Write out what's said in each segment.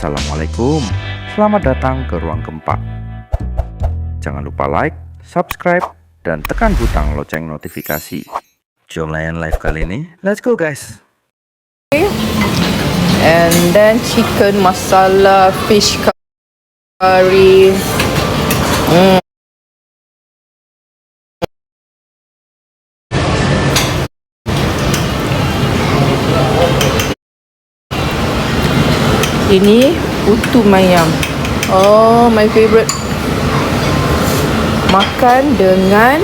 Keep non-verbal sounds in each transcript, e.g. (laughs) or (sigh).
Assalamualaikum, selamat datang ke Ruang Gempa. Jangan lupa like, subscribe, dan tekan butang lonceng notifikasi. Jom layan live kali ini, let's go guys! and then chicken masala fish curry mm. Ini putu mayam oh my favorite makan dengan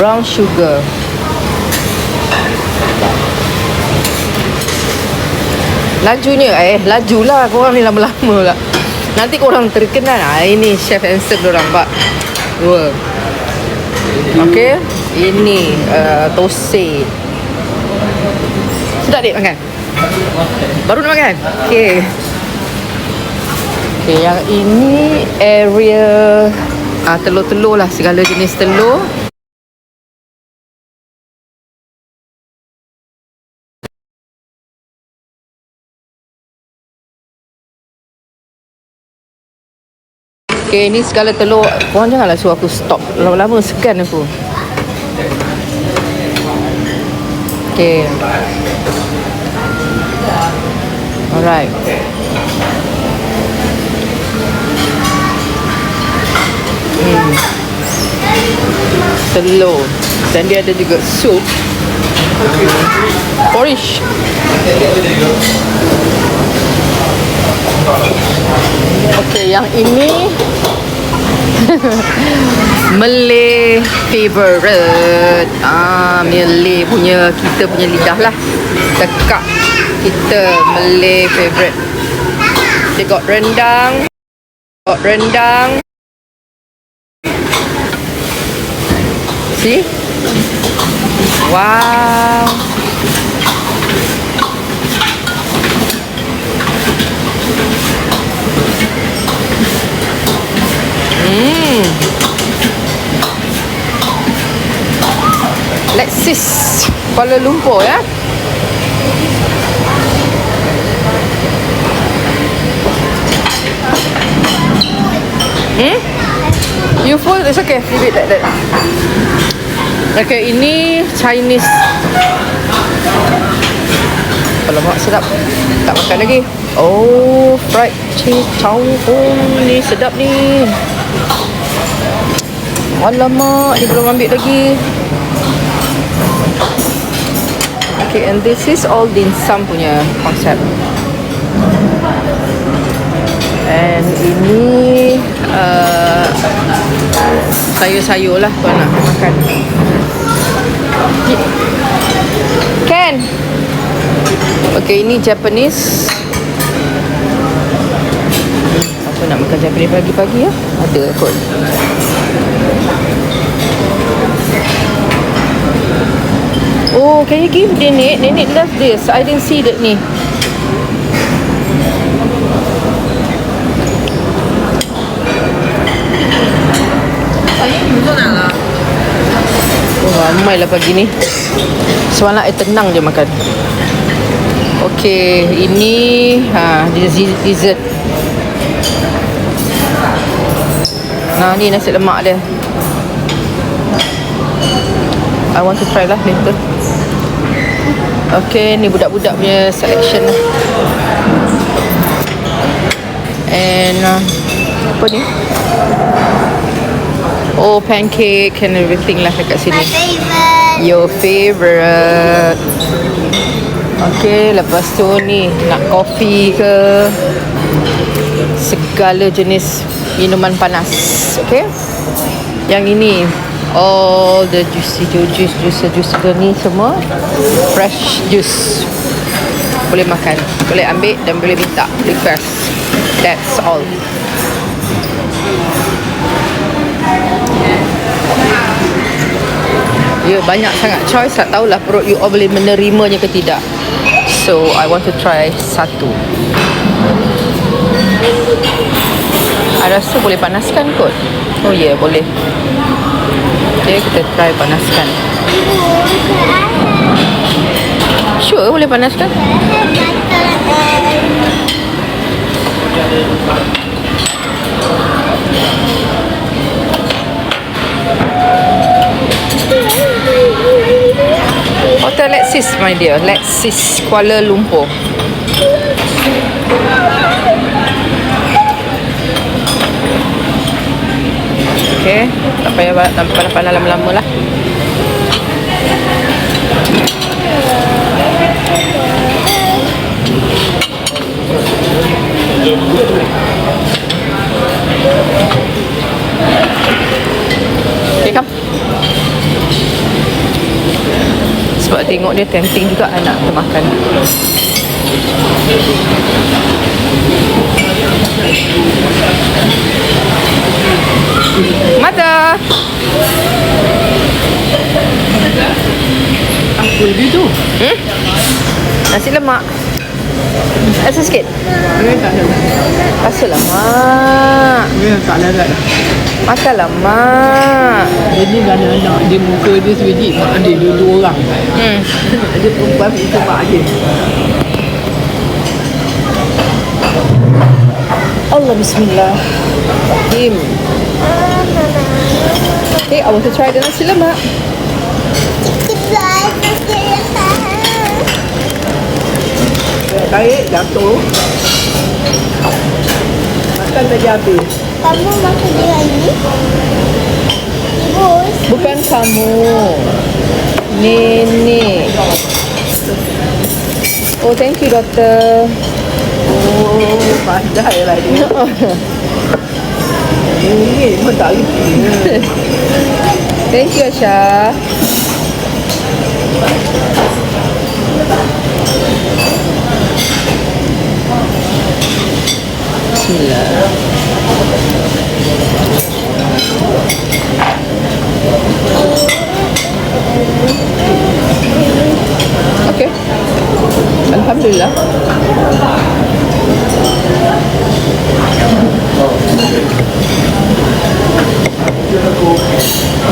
brown sugar Lajunya eh lajulah korang ni lama-lama lah. Nanti korang terkenal ah ini chef handsome orang pak. Dua. Okey. Ini uh, tose. Sedap dik makan. Baru nak makan. Okey. Okey, yang ini area ah telur-telur lah segala jenis telur. Okay, ni segala telur. Korang janganlah suruh aku stop. Lama-lama segan aku. Okay. Alright. Hmm. Telur. Dan dia ada juga sup. Porridge. Okay, yang ini (laughs) Malay favorite ah, Malay punya Kita punya lidah lah Tekak Kita Malay favorite Dia got rendang Got rendang. See? Wow. Hmm. Lexis Kuala Lumpur ya. Hmm? You full? It's okay. Leave it like that. Okay, ini Chinese. Alamak, sedap. Tak makan lagi. Oh, fried cheese chow Ni sedap ni. Alamak, dia belum ambil lagi. Okay, and this is all dim sum punya konsep. And ini uh, sayur-sayur lah tuan nak makan. Ken! Okay, ini Japanese. Apa nak makan Japanese pagi-pagi ya? Ada kot. Oh, can you give Nenek? Nenek love this. I didn't see that ni. Ramai lah pagi ni. Semalam I tenang je makan. Okay, ini ha, dessert. dessert. Nah, ni nasi lemak dia. I want to try lah later. Okay, ni budak-budak punya selection lah. And uh, apa ni? Oh, pancake and everything lah dekat sini. Your favourite. Okay, lepas tu ni nak kopi ke segala jenis minuman panas. Okay. Yang ini all the juicy juice juice juice juice ni semua fresh juice. Boleh makan, boleh ambil dan boleh minta request. That's all. Ya banyak sangat choice tak tahulah perut you all boleh menerimanya ke tidak. So I want to try satu. I rasa boleh panaskan kot. Oh yeah, boleh. Okay kita try panaskan. Sure boleh panaskan. Dear. Lexis Kuala Lumpur. Okay, tak payah pandang lama-lama lah. Okay, come. Sebab tengok dia tempting juga anak tu makan. Mata. Apa dia tu? Hmm? Nasi lemak. Rasa sikit. Dia tak ada. Rasa lah, mak. Dia tak larat. Makanlah, mak. Jadi mana anak dia muka dia sebiji mak dia dua-dua orang. Hmm. (laughs) Dia perempuan itu mak dia. Allah Bismillah. Him. Okay, I want to try the nasi lemak. Tarik jatuh. Makan tadi habis. Kamu makan dia lagi? Bos. Bukan kamu. Nenek. Oh, thank you, doktor. Oh, pandai lah dia. (laughs) Ini pun tak reti. thank you, Asha. Bismillah. Okay. Alhamdulillah.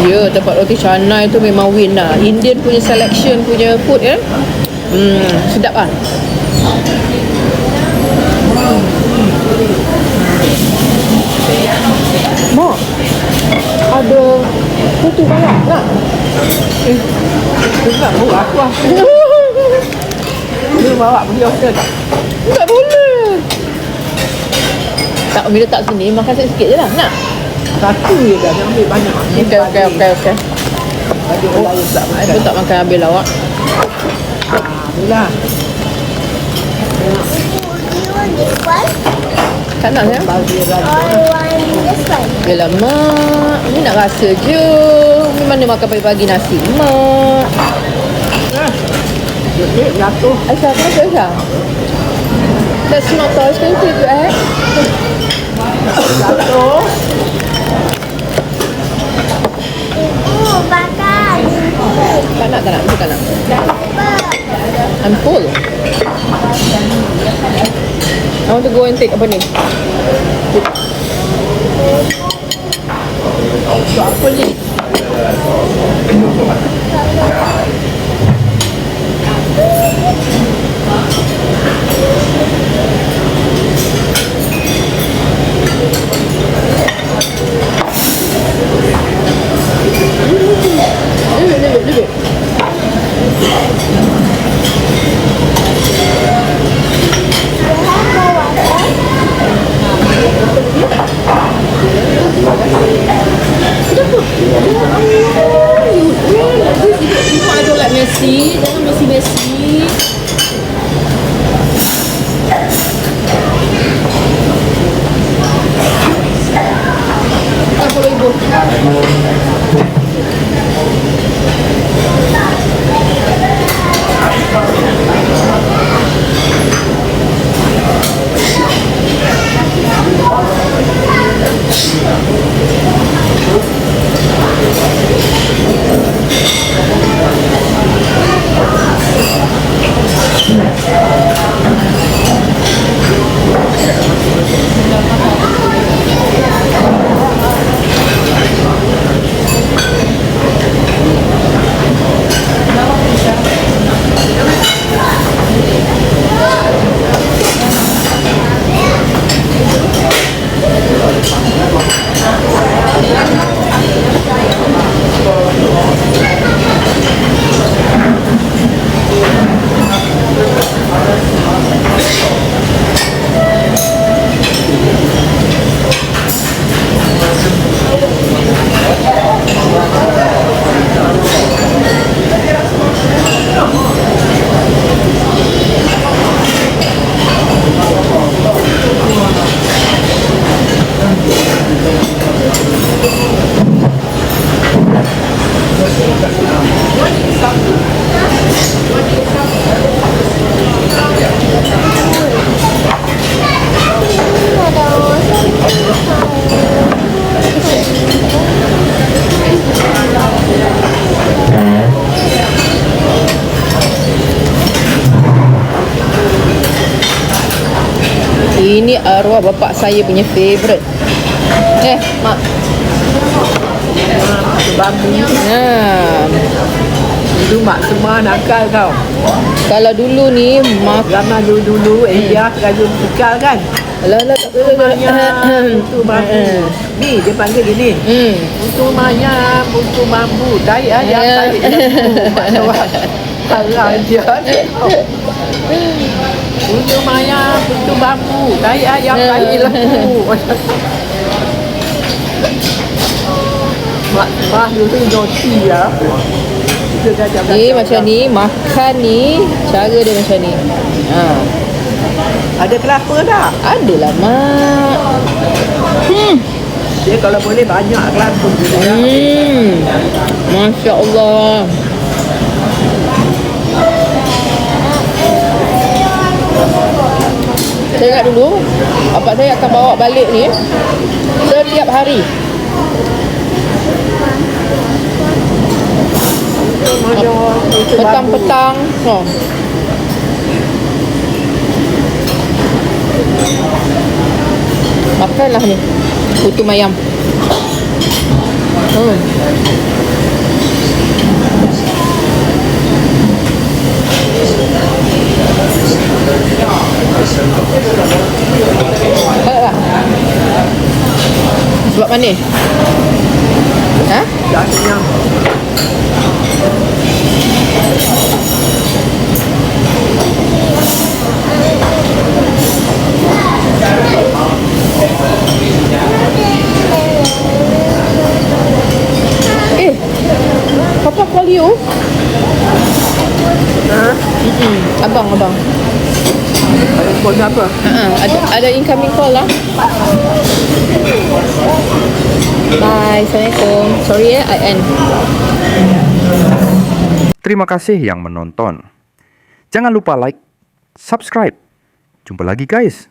Ya, tempat roti canai tu memang win lah. Indian punya selection punya food ya. Hmm, sedap lah. Ada putu banyak nak? Eh, tak bawa aku lah. (laughs) Dia bawa pergi hotel tak? Tak boleh. Tak, bila tak sini, makan sikit-sikit je lah. Nak? Satu je dah, jangan ambil banyak. Okey, okey, okey, okey. Bagi orang lain tak makan. pun tak makan habis lawak. Itulah. You want this one? Tak nak saya. One? Yelah mak, ni nak rasa je. Ni mana makan pagi-pagi nasi mak. Duit jatuh. Aisyah, kenapa Aisyah? That's not so expensive add. Jatuh. Oh, bakar. Tak nak, tak nak. Itu tak nak. I'm full. I want to go and take apa ni? Untuk apa arwah bapak saya punya favourite. Eh, mak. Bambu Nah, Dulu mak semua nakal tau. Kalau dulu ni mak Zaman dulu-dulu India kerajaan bekal kan? Alah, alah, tak boleh. Maya Putu bambu. Ni dia panggil gini. Hmm. Putu maya Putu bambu Tarik ayam Ya. Tarik lembu Parah dia (laughs) Putu maya Putu bambu Tarik ayam Ya. Tarik lembu Mak Mak dulu roti ya Ni macam ni, makan ni, cara dia macam ni. Ha. Ada kelapa tak? Adalah mak. Dia kalau boleh banyak kelapa. Hmm. Masya Allah. Saya ingat dulu Bapak saya akan bawa balik ni Setiap hari Petang-petang oh. Makanlah ni Putu mayam hmm. Baik lah Manis Ha? Kenyang. Eh Papa call you Ha? Mm-mm. Abang, abang Telefon apa? Ha, ada ada incoming call lah. Bye, Assalamualaikum. Sorry ya, I end. Terima kasih yang menonton. Jangan lupa like, subscribe. Jumpa lagi guys.